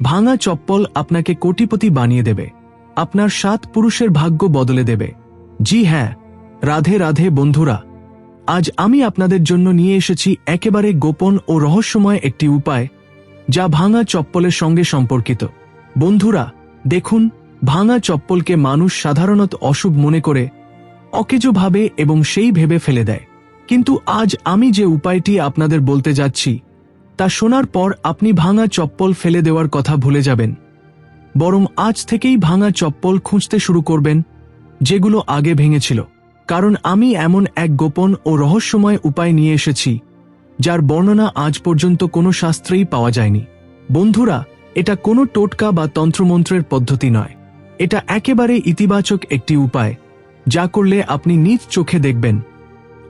ভাঙা চপ্পল আপনাকে কোটিপতি বানিয়ে দেবে। আপনার সাত পুরুষের ভাগ্য বদলে দেবে। জি হ্যাঁ রাধে রাধে বন্ধুরা, আজ আমি আপনাদের জন্য নিয়ে এসেছি একেবারে গোপন ও রহস্যময় একটি উপায়, যা ভাঙা চপ্পলের সঙ্গে সম্পর্কিত। বন্ধুরা, দেখুন, ভাঙা চপ্পলকে মানুষ সাধারণত অশুভ মনে করে অকেজো ভাবে এবং সেই ভেবে ফেলে দেয়। কিন্তু আজ আমি যে উপায়টি আপনাদের বলতে যাচ্ছি তা শোনার পর আপনি ভাঙা চপ্পল ফেলে দেওয়ার কথা ভুলে যাবেন। বরং আজ থেকেই ভাঙা চপ্পল খুঁজতে শুরু করবেন, যেগুলো আগে ভেঙেছিল। কারণ আমি এমন এক গোপন ও রহস্যময় উপায় নিয়ে এসেছি, যার বর্ণনা আজ পর্যন্ত কোনো শাস্ত্রেই পাওয়া যায়নি। বন্ধুরা, এটা কোনো টোটকা বা তন্ত্রমন্ত্রের পদ্ধতি নয়। এটা একেবারে ইতিবাচক একটি উপায়, যা করলে আপনি নিজ চোখে দেখবেন।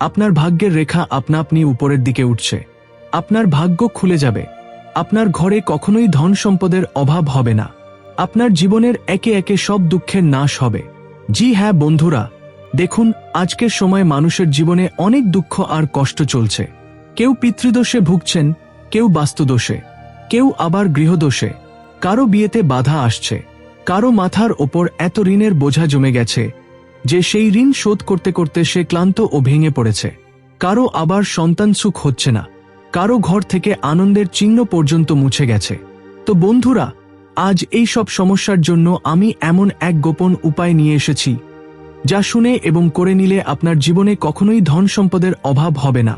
আপনার ভাগ্যের রেখা আপনা আপনি উপরের দিকে উঠছে। আপনার ভাগ্য খুলে যাবে। আপনার ঘরে কখনোই ধন সম্পদের অভাব হবে না। আপনার জীবনের একে একে সব দুঃখের নাশ হবে। জি হ্যাঁ বন্ধুরা, দেখুন, আজকের সময় মানুষের জীবনে অনেক দুঃখ আর কষ্ট চলছে। কেউ পিতৃদোষে ভুগছেন, কেউ বাস্তুদোষে। কেউ আবার গৃহদোষে। কারও বিয়েতে বাধা আসছে। কারও মাথার ওপর এত ঋণের বোঝা জমে গেছে যে সেই ঋণ শোধ করতে করতে সে ক্লান্ত ও ভেঙে পড়েছে। কারও আবার সন্তান সুখ হচ্ছে না। কারও ঘর থেকে আনন্দের চিহ্ন পর্যন্ত মুছে গেছে। তো বন্ধুরা, আজ এই সব সমস্যার জন্য আমি এমন এক গোপন উপায় নিয়ে এসেছি, যা শুনে এবং করে নিলে আপনার জীবনে কখনোই ধন সম্পদের অভাব হবে না।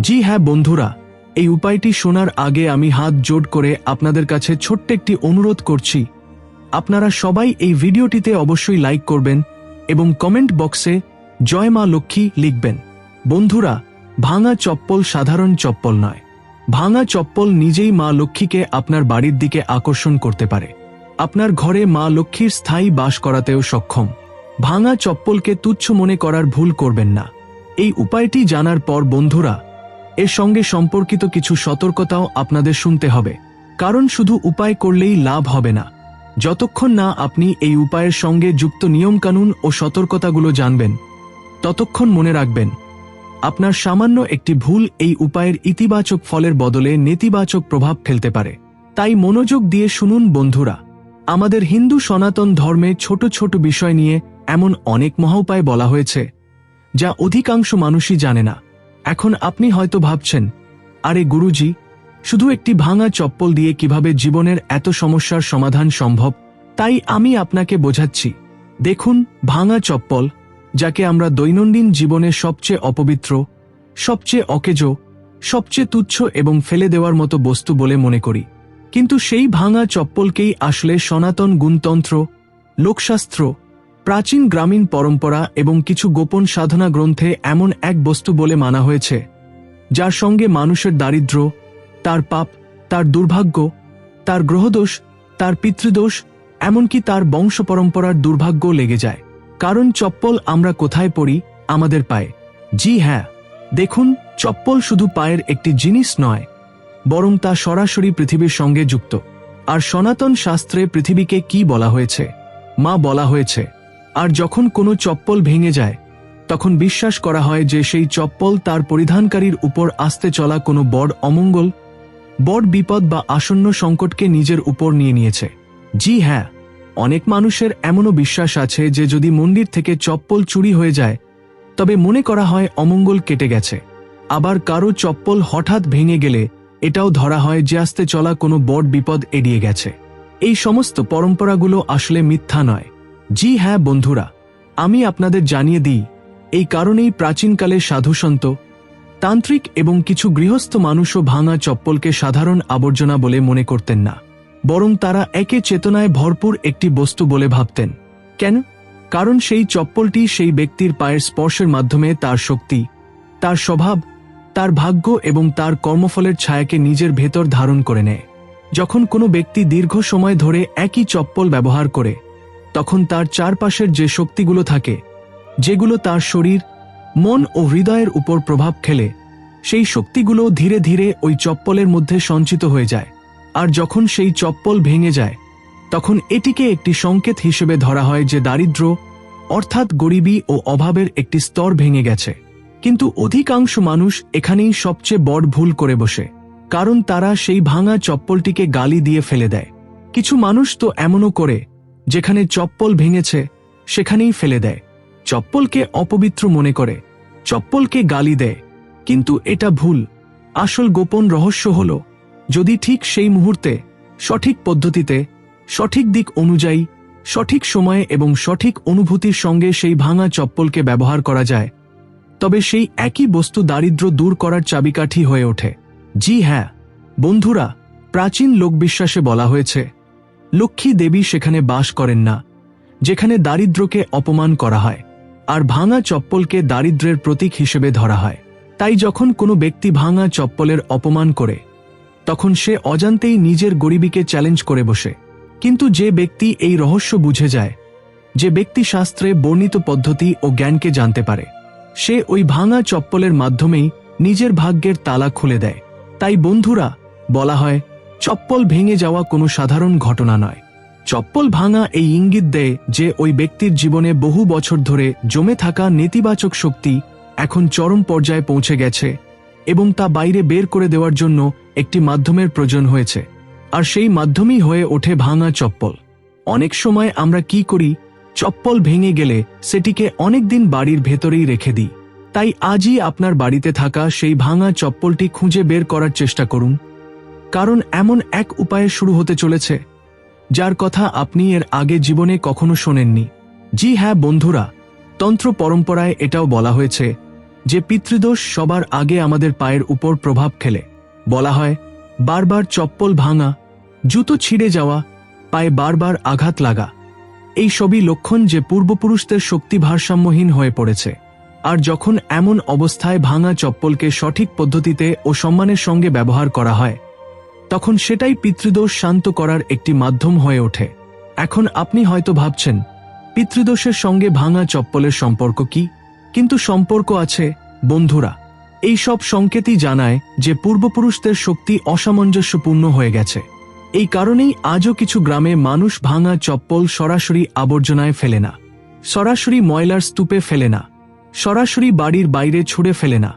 জি হ্যাঁ বন্ধুরা, এই উপায়টি শোনার আগে আমি হাত জোট করে আপনাদের কাছে ছোট্ট একটি অনুরোধ করছি। আপনারা সবাই এই ভিডিওটিতে অবশ্যই লাইক করবেন এবং কমেন্ট বক্সে জয় মা লক্ষ্মী লিখবেন। বন্ধুরা ভাঙা চপ্পল সাধারণ চপ্পল নয়। ভাঙা চপ্পল নিজেই মা লক্ষ্মীকে আপনার বাড়ির দিকে আকর্ষণ করতে পারে। আপনার ঘরে মা লক্ষ্মীর স্থায়ী বাস করাতেও সক্ষম। ভাঙা চপ্পলকে তুচ্ছ মনে করার ভুল করবেন না। এই উপায়টি জানার পর বন্ধুরা, এর সঙ্গে সম্পর্কিত কিছু সতর্কতাও আপনাদের শুনতে হবে। কারণ শুধু উপায় করলেই লাভ হবে না। যতক্ষণ না আপনি এই উপায়ের সঙ্গে যুক্ত নিয়মকানুন ও সতর্কতাগুলো জানবেন, ততক্ষণ মনে রাখবেন আপনার সামান্য একটি ভুল এই উপায়ের ইতিবাচক ফলের বদলে নেতিবাচক প্রভাব ফেলতে পারে। তাই মনোযোগ দিয়ে শুনুন বন্ধুরা। আমাদের হিন্দু সনাতন ধর্মে ছোট ছোট বিষয় নিয়ে এমন অনেক মহোপায় বলা হয়েছে, যা অধিকাংশ মানুষই জানে না। এখন আপনি হয়তো ভাবছেন, আরে গুরুজি, শুধু একটি ভাঙা চপ্পল দিয়ে কীভাবে জীবনের এত সমস্যার সমাধান সম্ভব? তাই আমি আপনাকে বোঝাচ্ছি। দেখুন, ভাঙা চপ্পল যাকে আমরা দৈনন্দিন জীবনে সবচেয়ে অপবিত্র, সবচেয়ে অকেজ, সবচেয়ে তুচ্ছ এবং ফেলে দেওয়ার মতো বস্তু বলে মনে করি। কিন্তু সেই ভাঙা চপ্পলকেই আসলে সনাতন গুণতন্ত্র, লোকশাস্ত্র, প্রাচীন গ্রামীণ পরম্পরা এবং কিছু গোপন সাধনা গ্রন্থে এমন এক বস্তু বলে মানা হয়েছে, যার সঙ্গে মানুষের দারিদ্র্য তার পাপ, তার দুর্ভাগ্য, তার গ্রহদোষ, তার পিতৃদোষ, এমনকি তার বংশ পরম্পরার দুর্ভাগ্য লেগে যায়। কারণ চপ্পল আমরা কোথায় পড়ি, আমাদের পায়ে। জি হ্যাঁ দেখুন, চপ্পল শুধু পায়ের একটি জিনিস নয়, বরং তা সরাসরি পৃথিবীর সঙ্গে যুক্ত। আর সনাতন শাস্ত্রে পৃথিবীকে কি বলা হয়েছে? মা বলা হয়েছে, আর যখন কোনো চপ্পল ভেঙে যায়, তখন বিশ্বাস করা হয় যে সেই চপ্পল তার পরিধানকারীর উপর আসতে চলা কোনো বড় অমঙ্গল, বড় বিপদ বা আসন্ন সংকটকে নিজের উপর নিয়ে নিয়েছে। জি হ্যাঁ অনেক মানুষের এমনও বিশ্বাস আছে যে যদি মন্দির থেকে চপ্পল চুরি হয়ে যায়, তবে মনে করা হয় অমঙ্গল কেটে গেছে। আবার কারও চপ্পল হঠাৎ ভেঙে গেলে, এটাও ধরা হয় যে আসতে চলা কোনো বড় বিপদ এড়িয়ে গেছে। এই সমস্ত পরম্পরাগুলো আসলে মিথ্যা নয়। জি হ্যাঁ বন্ধুরা, আমি আপনাদের জানিয়ে দিই, এই কারণেই প্রাচীনকালে সাধুসন্ত তান্ত্রিক এবং কিছু গৃহস্থ মানুষও ভাঙা চপ্পলকে সাধারণ আবর্জনা বলে মনে করতেন না। বরং তারা একে চেতনায় ভরপুর একটি বস্তু বলে ভাবতেন। কেন? কারণ সেই চপ্পলটি সেই ব্যক্তির পায়ের স্পর্শের মাধ্যমে তার শক্তি, তার স্বভাব, তার ভাগ্য এবং তার কর্মফলের ছায়াকে নিজের ভেতর ধারণ করে নেয়। যখন কোনো ব্যক্তি দীর্ঘ সময় ধরে একই চপ্পল ব্যবহার করে, তখন তার চারপাশের যে শক্তিগুলো থাকে, যেগুলো তার শরীর, মন ও হৃদয়ের উপর প্রভাব খেলে সেই শক্তিগুলো ধীরে ধীরে ওই চপ্পলের মধ্যে সঞ্চিত হয়ে যায়। আর যখন সেই চপ্পল ভেঙে যায়, তখন এটিকে একটি সংকেত হিসেবে ধরা হয় যে দারিদ্র অর্থাৎ গরিবী ও অভাবের একটি স্তর ভেঙে গেছে। কিন্তু অধিকাংশ মানুষ এখানেই সবচেয়ে বড় ভুল করে বসে, কারণ তারা সেই ভাঙা চপ্পলটিকে গালি দিয়ে ফেলে দেয়। কিছু মানুষ তো এমনও করে, যেখানে চপ্পল ভেঙেছে, সেখানেই ফেলে দেয়। চপ্পলকে অপবিত্র মনে করে, চপ্পলকে গালি দেয়। কিন্তু এটা ভুল। আসল গোপন রহস্য হল যদি ঠিক সেই মুহূর্তে, সঠিক পদ্ধতিতে, সঠিক দিক অনুযায়ী, সঠিক সময়ে এবং সঠিক অনুভূতির সঙ্গে সেই ভাঙা চপ্পলকে ব্যবহার করা যায়, তবে সেই একই বস্তু দারিদ্র্য দূর করার চাবিকাঠি হয়ে ওঠে। জি হ্যাঁ বন্ধুরা, প্রাচীন লোকবিশ্বাসে বলা হয়েছে, লক্ষ্মী দেবী সেখানে বাস করেন না, যেখানে দারিদ্র্যকে অপমান করা হয়, আর ভাঙা চপ্পলকে দারিদ্র্যের প্রতীক হিসেবে ধরা হয়। তাই যখন কোনো ব্যক্তি ভাঙা চপ্পলের অপমান করে তখন সে অজান্তেই নিজের গরিবীকে চ্যালেঞ্জ করে বসে। কিন্তু যে ব্যক্তি এই রহস্য বুঝে যায়, যে ব্যক্তি শাস্ত্রে বর্ণিত পদ্ধতি ও জ্ঞানকে জানতে পারে, সে ওই ভাঙা চপ্পলের মাধ্যমেই নিজের ভাগ্যের তালা খুলে দেয়। তাই বন্ধুরা, বলা হয়, চপ্পল ভেঙে যাওয়া কোনো সাধারণ ঘটনা নয়। চপ্পল ভাঙা এই ইঙ্গিত দেয় যে ওই ব্যক্তির জীবনে বহু বছর ধরে জমে থাকা নেতিবাচক শক্তি এখন চরম পর্যায়ে পৌঁছে গেছে এবং তা বাইরে বের করে দেওয়ার জন্য একটি মাধ্যমের প্রয়োজন হয়েছে। আর সেই মাধ্যমই হয়ে ওঠে ভাঙা চপ্পল। অনেক সময় আমরা কি করি, চপ্পল ভেঙে গেলে সেটিকে অনেকদিন বাড়ির ভেতরেই রেখে দিই। তাই আজই আপনার বাড়িতে থাকা সেই ভাঙা চপ্পলটি খুঁজে বের করার চেষ্টা করুন। কারণ এমন এক উপায়ে শুরু হতে চলেছে, যার কথা আপনি এর আগে জীবনে কখনো শোনেননি। জি হ্যাঁ বন্ধুরা, তন্ত্র পরম্পরায় এটাও বলা হয়েছে যে পিতৃদোষ সবার আগে আমাদের পায়ের উপর প্রভাব খেলে বলা হয়, বারবার চপ্পল ভাঙা, জুতো ছিঁড়ে যাওয়া, পায়ে বারবার আঘাত লাগা। এই সবই লক্ষণ যে পূর্বপুরুষদের শক্তি ভারসাম্যহীন হয়ে পড়েছে। আর যখন এমন অবস্থায় ভাঙা চপ্পলকে সঠিক পদ্ধতিতে ও সম্মানের সঙ্গে ব্যবহার করা হয়, তখন সেটাই পিতৃদোষ শান্ত করার একটি মাধ্যম হয়ে ওঠে। এখন আপনি হয়তো ভাবছেন, পিতৃদোষের সঙ্গে ভাঙা চপ্পলের সম্পর্ক কি? কিন্তু সম্পর্ক আছে, বন্ধুরা। এই সব সংকেতই জানায় যে পূর্বপুরুষদের শক্তি অসামঞ্জস্যপূর্ণ হয়ে গেছে। এই কারণেই আজও কিছু গ্রামে মানুষ ভাঙা চপ্পল সরাসরি আবর্জনায় ফেলে না। সরাসরি ময়লার স্তূপে ফেলে না। সরাসরি বাড়ির বাইরে ছুঁড়ে ফেলে না।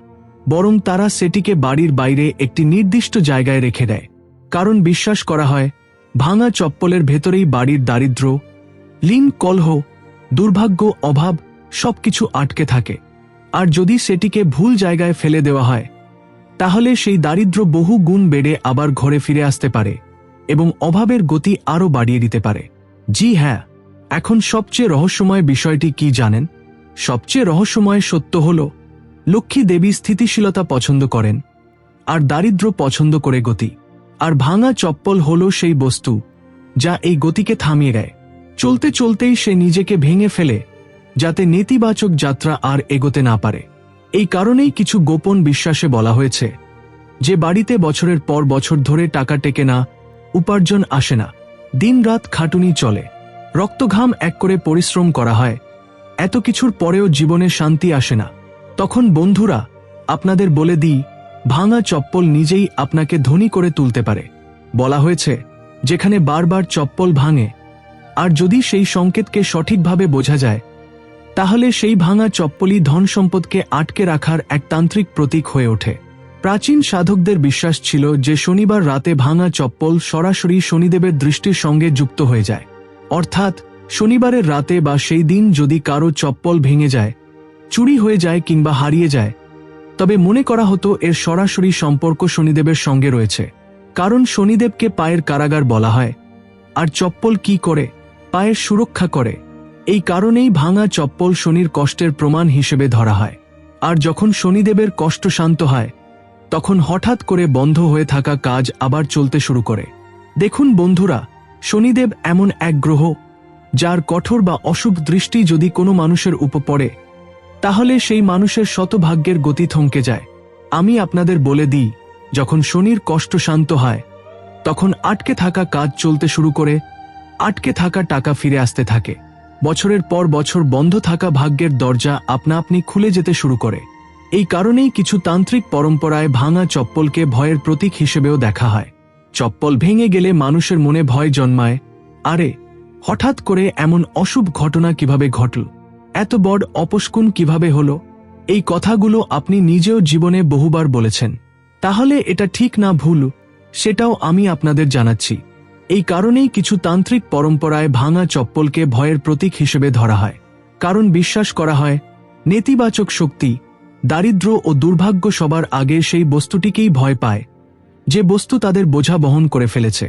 বরং তারা সেটিকে বাড়ির বাইরে একটি নির্দিষ্ট জায়গায় রেখে দেয়। কারণ বিশ্বাস করা হয়, ভাঙা চপ্পলের ভেতরেই বাড়ির দারিদ্র্য, লিন কলহ, দুর্ভাগ্য, অভাব সবকিছু আটকে থাকে। আর যদি সেটিকে ভুল জায়গায় ফেলে দেওয়া হয়, তাহলে সেই দারিদ্র্য বহু গুণ বেড়ে আবার ঘরে ফিরে আসতে পারে এবং অভাবের গতি আরও বাড়িয়ে দিতে পারে। জি হ্যাঁ এখন সবচেয়ে রহস্যময় বিষয়টি কি জানেন? সবচেয়ে রহস্যময় সত্য হল, লক্ষ্মী দেবী স্থিতিশীলতা পছন্দ করেন, আর দারিদ্র্য পছন্দ করে গতি। আর ভাঙা চপ্পল হল সেই বস্তু, যা এই গতিকে থামিয়ে দেয়। চলতে চলতেই সে নিজেকে ভেঙে ফেলে যাতে নেতিবাচক যাত্রা আর এগোতে না পারে। এই কারণেই কিছু গোপন বিশ্বাসে বলা হয়েছে যে বাড়িতে বছরের পর বছর ধরে টাকা টেকে না, উপার্জন আসে না, দিনরাত খাটুনি চলে, রক্তঘাম এক করে পরিশ্রম করা হয়, এত কিছুর পরেও জীবনে শান্তি আসে না। তখন বন্ধুরা, আপনাদের বলে দিই, ভাঙা চপ্পল নিজেই আপনাকে ধনী করে তুলতে পারে। বলা হয়েছে, যেখানে বারবার চপ্পল ভাঙে, আর যদি সেই সংকেতকে সঠিকভাবে বোঝা যায় তাহলে সেই ভাঙা চপ্পলই ধন সম্পদকে আটকে রাখার এক তান্ত্রিক প্রতীক হয়ে ওঠে। প্রাচীন সাধকদের বিশ্বাস ছিল যে শনিবার রাতে ভাঙা চপ্পল সরাসরি শনিদেবের দৃষ্টির সঙ্গে যুক্ত হয়ে যায়। অর্থাৎ, শনিবারের রাতে বা সেই দিন যদি কারও চপ্পল ভেঙে যায়, চুরি হয়ে যায় কিংবা হারিয়ে যায়, তবে মনে করা হতো এর সরাসরি সম্পর্ক শনিদেবের সঙ্গে রয়েছে। কারণ শনিদেবকে পায়ের কারাগার বলা হয়। আর চপ্পল কি করে? পায়ের সুরক্ষা করে। এই কারণেই ভাঙা চপ্পল শনির কষ্টের প্রমাণ হিসেবে ধরা হয়। আর যখন শনিদেবের কষ্ট শান্ত হয়, তখন হঠাৎ করে বন্ধ হয়ে থাকা কাজ আবার চলতে শুরু করে। দেখুন বন্ধুরা, শনিদেব এমন এক গ্রহ, যার কঠোর বা অশুভ দৃষ্টি যদি কোনো মানুষের উপর পড়ে, তাহলে সেই মানুষের শতভাগ্যের গতি থমকে যায়। আমি আপনাদের বলে দিই, যখন শনির কষ্ট শান্ত হয়, তখন আটকে থাকা কাজ চলতে শুরু করে, আটকে থাকা টাকা ফিরে আসতে থাকে। বছরের পর বছর বন্ধ থাকা ভাগ্যের দরজা আপনা আপনি খুলে যেতে শুরু করে। এই কারণেই কিছু তান্ত্রিক পরম্পরায় ভাঙা চপ্পলকে ভয়ের প্রতীক হিসেবেও দেখা হয়। চপ্পল ভেঙে গেলে মানুষের মনে ভয় জন্মায়। আরে, হঠাৎ করে এমন অশুভ ঘটনা কীভাবে ঘটল? এত বড় অপস্কুন কীভাবে হল? এই কথাগুলো আপনি নিজেও জীবনে বহুবার বলেছেন। তাহলে এটা ঠিক না ভুল, সেটাও আমি আপনাদের জানাচ্ছি। এই কারণেই কিছু তান্ত্রিক পরম্পরায় ভাঙা চপ্পলকে ভয়ের প্রতীক হিসেবে ধরা হয়। কারণ বিশ্বাস করা হয়, নেতিবাচক শক্তি, দারিদ্র্য ও দুর্ভাগ্য সবার আগে সেই বস্তুটিকেই ভয় পায়, যে বস্তু তাদের বোঝা বহন করে ফেলেছে।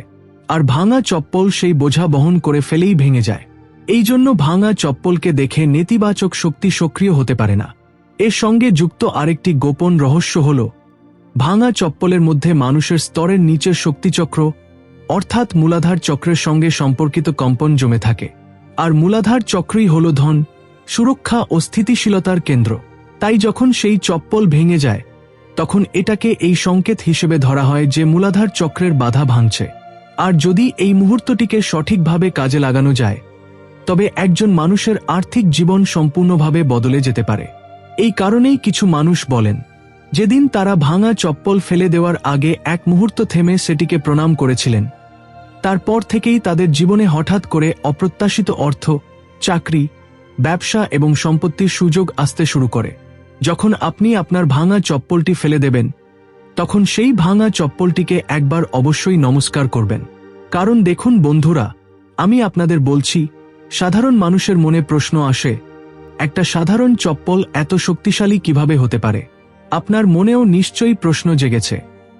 আর ভাঙা চপ্পল সেই বোঝা বহন করে ফেলেই ভেঙে যায়। এই জন্য ভাঙা চপ্পলকে দেখে নেতিবাচক শক্তি সক্রিয় হতে পারে না। এর সঙ্গে যুক্ত আরেকটি গোপন রহস্য হল, ভাঙা চপ্পলের মধ্যে মানুষের স্তরের নিচের শক্তিচক্র অর্থাৎ মূলাধার চক্রের সঙ্গে সম্পর্কিত কম্পন জমে থাকে। আর মূলাধার চক্রই হল ধন, সুরক্ষা ও স্থিতিশীলতার কেন্দ্র। তাই যখন সেই চপ্পল ভেঙে যায়, তখন এটাকে এই সংকেত হিসেবে ধরা হয় যে মূলাধার চক্রের বাধা ভাঙছে। আর যদি এই মুহূর্তটিকে সঠিকভাবে কাজে লাগানো যায়, তবে একজন মানুষের আর্থিক জীবন সম্পূর্ণভাবে বদলে যেতে পারে। এই কারণেই কিছু মানুষ বলেন, যেদিন তারা ভাঙা চপ্পল ফেলে দেওয়ার আগে এক মুহূর্ত থেমে সেটিকে প্রণাম করেছিলেন তারপর থেকেই তাদের জীবনে হঠাৎ করে অপ্রত্যাশিত অর্থ, চাকরি, ব্যবসা এবং সম্পত্তির সুযোগ আসতে শুরু করে। যখন আপনি আপনার ভাঙা চপ্পলটি ফেলে দেবেন, তখন সেই ভাঙা চপ্পলটিকে একবার অবশ্যই নমস্কার করবেন। কারণ দেখুন বন্ধুরা, আমি আপনাদের বলছি, সাধারণ মানুষের মনে প্রশ্ন আসে, একটা সাধারণ চপ্পল এত শক্তিশালী কীভাবে হতে পারে? আপনার মনেও নিশ্চয়ই প্রশ্ন জেগেছে।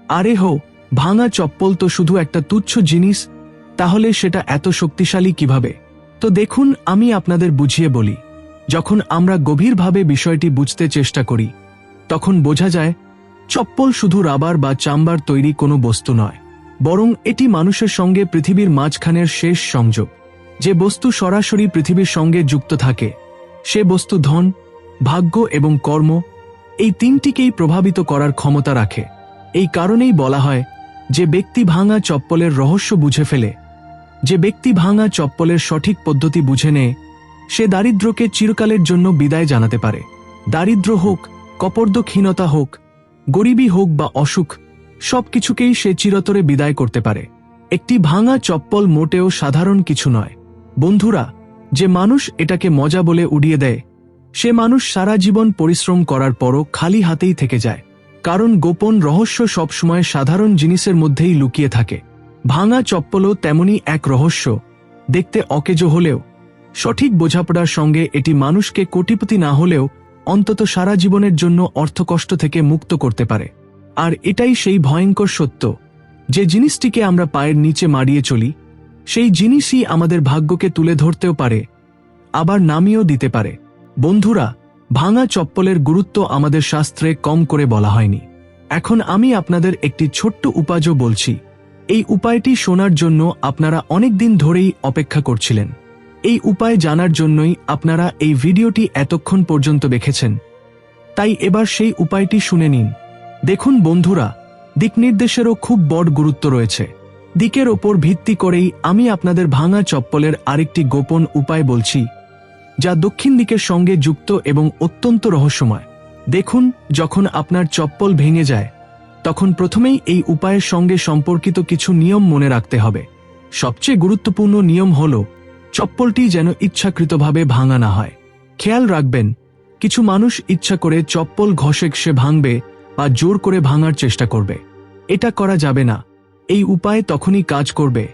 আরে হো, ভাঙা চপ্পল তো শুধু একটা তুচ্ছ জিনিস তাহলে সেটা এত শক্তিশালী কীভাবে? তো দেখুন, আমি আপনাদের বুঝিয়ে বলি। যখন আমরা গভীরভাবে বিষয়টি বুঝতে চেষ্টা করি, তখন বোঝা যায়, চপ্পল শুধু রাবার বা চাম্বার তৈরি কোনো বস্তু নয়, বরং এটি মানুষের সঙ্গে পৃথিবীর মাঝখানের শেষ সংযোগ। যে বস্তু সরাসরি পৃথিবীর সঙ্গে যুক্ত থাকে, সে বস্তু ধন, ভাগ্য এবং কর্ম, এই তিনটিকেই প্রভাবিত করার ক্ষমতা রাখে। এই কারণেই বলা হয় যে ব্যক্তি ভাঙা চপ্পলের রহস্য বুঝে ফেলে যে ব্যক্তি ভাঙা চপ্পলের সঠিক পদ্ধতি বুঝে নেয় সে দারিদ্র্যকে চিরকালের জন্য বিদায় জানাতে পারে। দারিদ্র হোক কপর্দক্ষীনতা হোক, গরিবী হোক বা অসুখ, সবকিছুকেই সে চিরতরে বিদায় করতে পারে। একটি ভাঙা চপ্পল মোটেও সাধারণ কিছু নয়। বন্ধুরা, যে মানুষ এটাকে মজা বলে উড়িয়ে দেয়, সে মানুষ সারা জীবন পরিশ্রম করার পরও খালি হাতেই থেকে যায়। কারণ গোপন রহস্য সবসময় সাধারণ জিনিসের মধ্যেই লুকিয়ে থাকে। ভাঙা চপ্পলও তেমনি এক রহস্য। দেখতে অকেজো হলেও, সঠিক বোঝাপড়ার সঙ্গে এটি মানুষকে কোটিপতি না হলেও অন্তত সারা জীবনের জন্য অর্থকষ্ট থেকে মুক্ত করতে পারে। আর এটাই সেই ভয়ঙ্কর সত্য, যে জিনিসটিকে আমরা পায়ের নিচে মারিয়ে চলি, সেই জিনিসই আমাদের ভাগ্যকে তুলে ধরতেও পারে, আবার নামিয়েও দিতে পারে। বন্ধুরা, ভাঙা চপ্পলের গুরুত্ব আমাদের শাস্ত্রে কম করে বলা হয়নি। এখন আমি আপনাদের একটি ছোট্ট উপাজও বলছি। এই উপায়টি শোনার জন্য আপনারা অনেক দিন ধরেই অপেক্ষা করছিলেন। এই উপায় জানার জন্যই আপনারা এই ভিডিওটি এতক্ষণ পর্যন্ত দেখেছেন। তাই এবার সেই উপায়টি শুনে নিন। দেখুন বন্ধুরা, দিকনির্দেশেরও খুব বড় গুরুত্ব রয়েছে। দিকের ওপর ভিত্তি করেই আমি আপনাদের ভাঙা চপ্পলের আরেকটি গোপন উপায় বলছি, যা দক্ষিণ দিকের সঙ্গে যুক্ত এবং অত্যন্ত রহস্যময়। দেখুন, যখন আপনার চপ্পল ভেঙে যায় তখন প্রথমেই এই উপায়ের সঙ্গে সম্পর্কিত কিছু নিয়ম মনে রাখতে হবে। সবচেয়ে গুরুত্বপূর্ণ নিয়ম হল, চপ্পলটি যেন ইচ্ছাকৃতভাবে ভাঙা না হয়। খেয়াল রাখবেন, কিছু মানুষ ইচ্ছা করে চপ্পল ঘষে সে ভাঙবে বা জোর করে ভাঙার চেষ্টা করবে। এটা করা যাবে না। এই উপায় তখনই কাজ করবে,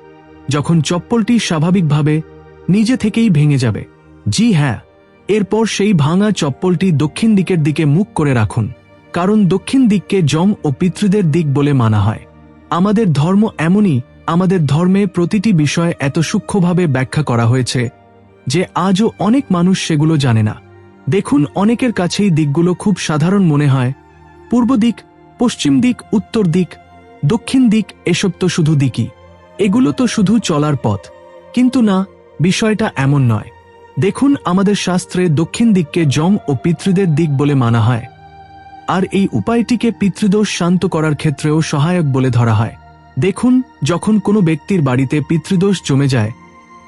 যখন চপ্পলটি স্বাভাবিকভাবে নিজে থেকেই ভেঙে যাবে। জি হ্যাঁ এরপর সেই ভাঙা চপ্পলটি দক্ষিণ দিকের দিকে মুখ করে রাখুন। কারণ দক্ষিণ দিককে জম ও পিতৃদের দিক বলে মানা হয়। আমাদের ধর্ম এমনই, আমাদের ধর্মে প্রতিটি বিষয় এত সূক্ষ্মভাবে ব্যাখ্যা করা হয়েছে যে আজও অনেক মানুষ সেগুলো জানে না। দেখুন, অনেকের কাছেই দিকগুলো খুব সাধারণ মনে হয়। পূর্ব দিক, পশ্চিম দিক, উত্তর দিক, দক্ষিণ দিক, এসব তো শুধু দিকই। এগুলো তো শুধু চলার পথ। কিন্তু না, বিষয়টা এমন নয়। দেখুন, আমাদের শাস্ত্রে দক্ষিণ দিককে জম ও পিতৃদের দিক বলে মানা হয়। আর এই উপায়টিকে পিতৃদোষ শান্ত করার ক্ষেত্রেও সহায়ক বলে ধরা হয়। দেখুন, যখন কোনো ব্যক্তির বাড়িতে পিতৃদোষ জমে যায়,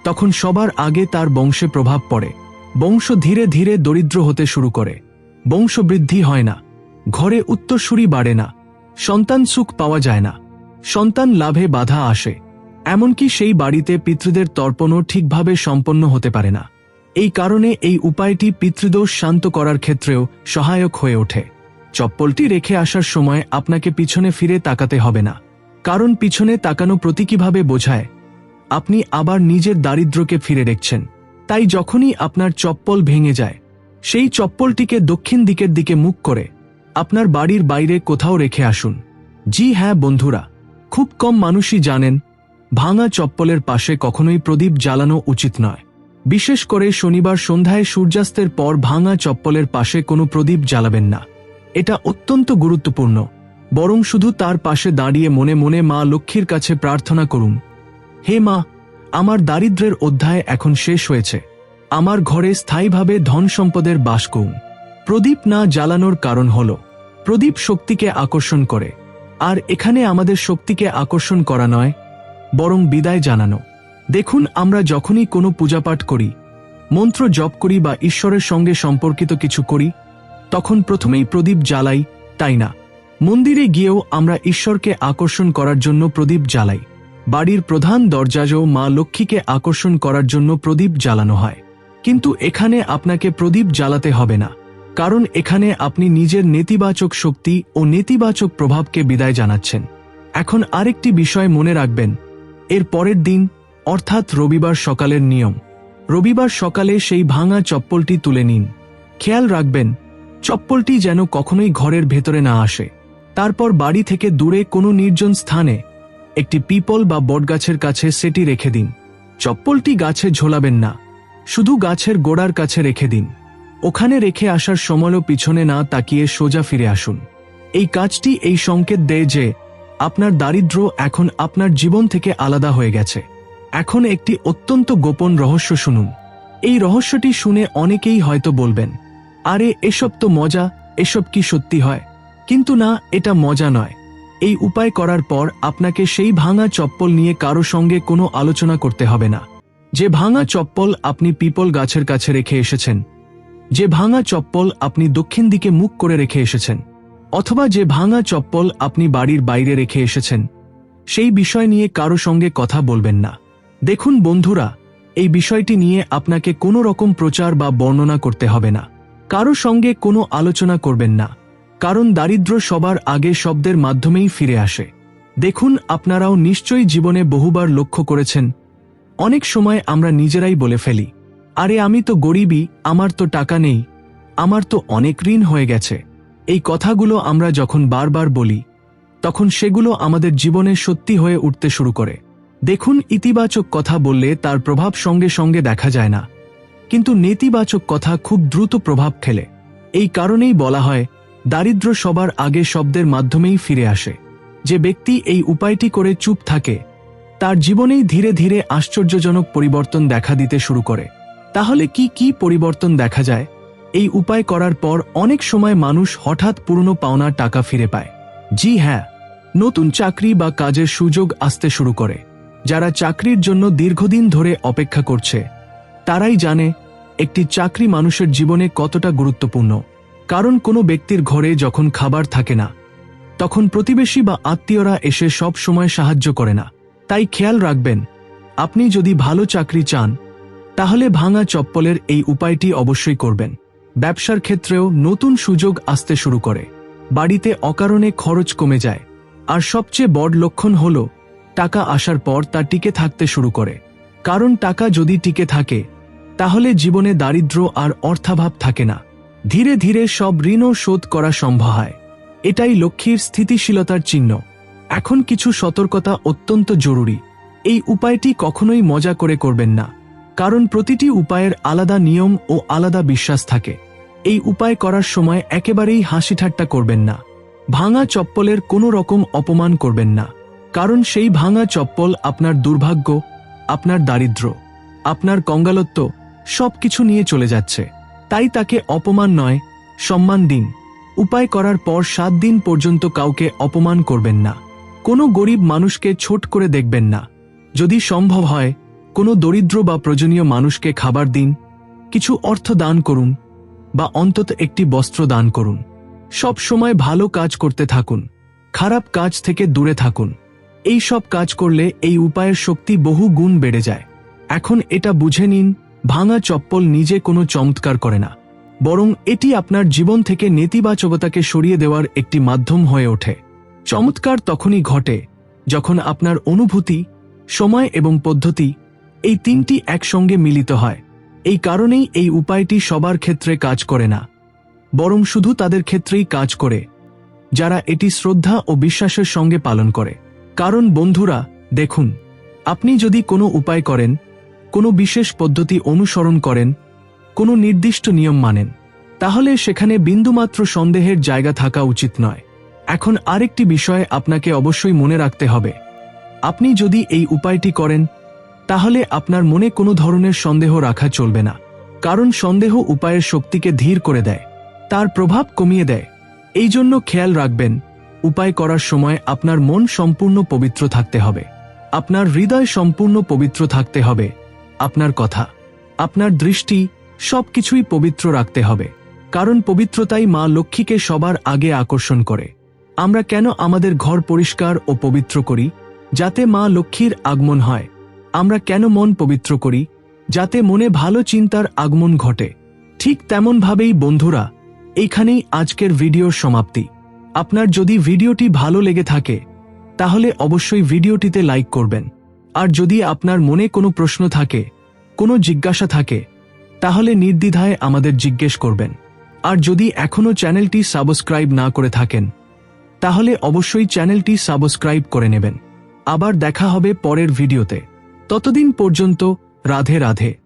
তখন সবার আগে তার বংশে প্রভাব পড়ে। বংশ ধীরে ধীরে দরিদ্র হতে শুরু করে। বংশবৃদ্ধি হয় না। ঘরে উত্তরসূরি বাড়ে না। সন্তান সুখ পাওয়া যায় না। সন্তান লাভে বাধা আসে। এমনকি সেই বাড়িতে পিতৃদের তর্পণও ঠিকভাবে সম্পন্ন হতে পারে না। এই কারণে এই উপায়টি পিতৃদোষ শান্ত করার ক্ষেত্রেও সহায়ক হয়ে ওঠে। চপ্পলটি রেখে আসার সময় আপনাকে পিছনে ফিরে তাকাতে হবে না। কারণ পিছনে তাকানো প্রতীকীভাবে বোঝায়, আপনি আবার নিজের দারিদ্র্যকে ফিরে দেখছেন। তাই যখনই আপনার চপ্পল ভেঙে যায়, সেই চপ্পলটিকে দক্ষিণ দিকের দিকে মুখ করে আপনার বাড়ির বাইরে কোথাও রেখে আসুন। জি হ্যাঁ বন্ধুরা, খুব কম মানুষই জানেন, ভাঙা চপ্পলের পাশে কখনোই প্রদীপ জ্বালানো উচিত নয়। বিশেষ করে শনিবার সন্ধ্যায় সূর্যাস্তের পর ভাঙা চপ্পলের পাশে কোনো প্রদীপ জ্বালাবেন না। এটা অত্যন্ত গুরুত্বপূর্ণ। বরং শুধু তার পাশে দাঁড়িয়ে মনে মনে মা লক্ষ্মীর কাছে প্রার্থনা করুন। হে মা, আমার দারিদ্র্যের অধ্যায় এখন শেষ হয়েছে। আমার ঘরে স্থায়ীভাবে ধন সম্পদের বাস করুন। প্রদীপ না জ্বালানোর কারণ হল, প্রদীপ শক্তিকে আকর্ষণ করে। আর এখানে আমাদের শক্তিকে আকর্ষণ করা নয়, বরং বিদায় জানানো। দেখুন, আমরা যখনই কোনো পূজাপাঠ করি, মন্ত্র জপ করি বা ঈশ্বরের সঙ্গে সম্পর্কিত কিছু করি তখন প্রথমেই প্রদীপ জ্বালাই, তাই না? মন্দিরে গিয়েও আমরা ঈশ্বরকে আকর্ষণ করার জন্য প্রদীপ জ্বালাই। বাড়ির প্রধান দরজাজও মা লক্ষ্মীকে আকর্ষণ করার জন্য প্রদীপ জ্বালানো হয়। কিন্তু এখানে আপনাকে প্রদীপ জ্বালাতে হবে না, কারণ এখানে আপনি নিজের নেতিবাচক শক্তি ও নেতিবাচক প্রভাবকে বিদায় জানাচ্ছেন। এখন আরেকটি বিষয় মনে রাখবেন, এর পরের দিন, অর্থাৎ রবিবার সকালের নিয়ম। রবিবার সকালে সেই ভাঙা চপ্পলটি তুলে নিন। খেয়াল রাখবেন চপ্পলটি যেন কখনোই ঘরের ভেতরে না আসে। তারপর বাড়ি থেকে দূরে কোনো নির্জন স্থানে একটি পিপল বা বটগাছের কাছে সেটি রেখে দিন। চপ্পলটি গাছে ঝোলাবেন না, শুধু গাছের গোড়ার কাছে রেখে দিন। ওখানে রেখে আসার সময়ও পিছনে না তাকিয়ে সোজা ফিরে আসুন। এই কাজটি এই সংকেত দেয় যে আপনার দারিদ্র্য এখন আপনার জীবন থেকে আলাদা হয়ে গেছে। এখন একটি অত্যন্ত গোপন রহস্য শুনুন। এই রহস্যটি শুনে অনেকেই হয়তো বলবেন আরে, এসব তো মজা, এসব কি সত্যি হয়? কিন্তু না, এটা মজা নয়। এই উপায় করার পর আপনাকে সেই ভাঙা চপ্পল নিয়ে কারও সঙ্গে কোনো আলোচনা করতে হবে না। যে ভাঙা চপ্পল আপনি পিপল গাছের কাছে রেখে এসেছেন, যে ভাঙা চপ্পল আপনি দক্ষিণ দিকে মুখ করে রেখে এসেছেন, অথবা যে ভাঙা চপ্পল আপনি বাড়ির বাইরে রেখে এসেছেন, সেই বিষয় নিয়ে কারও সঙ্গে কথা বলবেন না। দেখুন বন্ধুরা, এই বিষয়টি নিয়ে আপনাকে কোনো রকম প্রচার বা বর্ণনা করতে হবে না। কারও সঙ্গে কোনো আলোচনা করবেন না, কারণ দারিদ্র সবার আগে শব্দের মাধ্যমেই ফিরে আসে। দেখুন, আপনারাও নিশ্চয়ই জীবনে বহুবার লক্ষ্য করেছেন, অনেক সময় আমরা নিজেরাই বলে ফেলি, আরে, আমি তো গরিবই, আমার তো টাকা নেই, আমার তো অনেক ঋণ হয়ে গেছে। এই কথাগুলো আমরা যখন বারবার বলি, তখন সেগুলো আমাদের জীবনে সত্যি হয়ে উঠতে শুরু করে। দেখুন, ইতিবাচক কথা বললে তার প্রভাব সঙ্গে সঙ্গে দেখা যায় না। কিন্তু নেতিবাচক কথা খুব দ্রুত প্রভাব ফেলে। এই কারণেই বলা হয় দারিদ্র সবার আগে শব্দের মাধ্যমেই ফিরে আসে। যে ব্যক্তি এই উপায়টি করে চুপ থাকে, তার জীবনেই ধীরে ধীরে আশ্চর্যজনক পরিবর্তন দেখা দিতে শুরু করে। তাহলে কি কি পরিবর্তন দেখা যায়? এই উপায় করার পর অনেক সময় মানুষ হঠাৎ পুরনো পাওনা টাকা ফিরে পায়। জি হ্যাঁ নতুন চাকরি বা কাজের সুযোগ আসতে শুরু করে, যারা চাকরির জন্য দীর্ঘদিন ধরে অপেক্ষা করছে। তারাই জানে একটি চাকরি মানুষের জীবনে কতটা গুরুত্বপূর্ণ। কারণ কোনো ব্যক্তির ঘরে যখন খাবার থাকে না, তখন প্রতিবেশী বা আত্মীয়রা এসে সব সময় সাহায্য করে না। তাই খেয়াল রাখবেন, আপনি যদি ভালো চাকরি চান, তাহলে ভাঙা চপ্পলের এই উপায়টি অবশ্যই করবেন। ব্যবসার ক্ষেত্রেও নতুন সুযোগ আসতে শুরু করে। বাড়িতে অকারণে খরচ কমে যায়। আর সবচেয়ে বড় লক্ষণ হল, টাকা আসার পর তা টিকে থাকতে শুরু করে। কারণ টাকা যদি টিকে থাকে তাহলে জীবনে দারিদ্র্য আর অর্থাভাব থাকে না। ধীরে ধীরে সব ঋণও শোধ করা সম্ভব হয়। এটাই লক্ষ্মীর স্থিতিশীলতার চিহ্ন। এখন কিছু সতর্কতা অত্যন্ত জরুরি। এই উপায়টি কখনোই মজা করে করবেন না। কারণ প্রতিটি উপায়ের আলাদা নিয়ম ও আলাদা বিশ্বাস থাকে। এই উপায় করার সময় একেবারেই হাসি ঠাট্টা করবেন না। ভাঙা চপ্পলের কোনো রকম অপমান করবেন না। কারণ সেই ভাঙা চপ্পল আপনার দুর্ভাগ্য, আপনার দারিদ্র্য, আপনার কঙ্গালত্ব সবকিছু নিয়ে চলে যাচ্ছে। তাই তাকে অপমান নয়, সম্মান দিন। উপায় করার পর সাত দিন পর্যন্ত কাউকে অপমান করবেন না। কোনো গরিব মানুষকে ছোট করে দেখবেন না। যদি সম্ভব হয়, কোনো দরিদ্র বা প্রয়োজনীয় মানুষকে খাবার দিন, কিছু অর্থ দান করুন, বা অন্তত একটি বস্ত্র দান করুন। সব সময় ভালো কাজ করতে থাকুন, খারাপ কাজ থেকে দূরে থাকুন। এই সব কাজ করলে এই উপায়ের শক্তি বহু গুণ বেড়ে যায়। এখন এটা বুঝে নিন ভাঙা চপ্পল নিজে কোনো চমৎকার করে না, বরং এটি আপনার জীবন থেকে নেতিবাচকতাকে সরিয়ে দেওয়ার একটি মাধ্যম হয়ে ওঠে। চমৎকার তখনই ঘটে যখন আপনার অনুভূতি, সময় এবং পদ্ধতি এই তিনটি একসঙ্গে মিলিত হয়। এই কারণেই এই উপায়টি সবার ক্ষেত্রে কাজ করে না, বরং শুধু তাদের ক্ষেত্রেই কাজ করে, যারা এটি শ্রদ্ধা ও বিশ্বাসের সঙ্গে পালন করে। কারণ বন্ধুরা, দেখুন, আপনি যদি কোনো উপায় করেন কোনো বিশেষ পদ্ধতি অনুসরণ করেন, কোনো নির্দিষ্ট নিয়ম মানেন, তাহলে সেখানে বিন্দুমাত্র সন্দেহের জায়গা থাকা উচিত নয়। এখন আরেকটি বিষয় আপনাকে অবশ্যই মনে রাখতে হবে। আপনি যদি এই উপায়টি করেন, তাহলে আপনার মনে কোনো ধরনের সন্দেহ রাখা চলবে না, কারণ সন্দেহ উপায়ের শক্তিকে ধীর করে দেয়, তার প্রভাব কমিয়ে দেয়। এই জন্য খেয়াল রাখবেন, উপায় করার সময় আপনার মন সম্পূর্ণ পবিত্র থাকতে হবে, আপনার হৃদয় সম্পূর্ণ পবিত্র থাকতে হবে। আপনার কথা, আপনার দৃষ্টি সবকিছুই পবিত্র রাখতে হবে, কারণ পবিত্রতাই মা লক্ষ্মীকে সবার আগে আকর্ষণ করে। আমরা কেন আমাদের ঘর পরিষ্কার ও পবিত্র করি, যাতে মা লক্ষ্মীর আগমন হয়? আমরা কেন মন পবিত্র করি, যাতে মনে ভালো চিন্তার আগমন ঘটে? ঠিক তেমনভাবেই বন্ধুরা, এইখানেই আজকের ভিডিওর সমাপ্তি। আপনার যদি ভিডিওটি ভালো লেগে থাকে, তাহলে অবশ্যই ভিডিওটিতে লাইক করবেন। আর যদি আপনার মনে কোনো প্রশ্ন থাকে, কোনো জিজ্ঞাসা থাকে, তাহলে নির্দ্বিধায় আমাদের জিজ্ঞেস করবেন। আর যদি এখনও চ্যানেলটি সাবস্ক্রাইব না করে থাকেন, তাহলে অবশ্যই চ্যানেলটি সাবস্ক্রাইব করে নেবেন। আবার দেখা হবে পরের ভিডিওতে। ততদিন পর্যন্ত রাধে রাধে।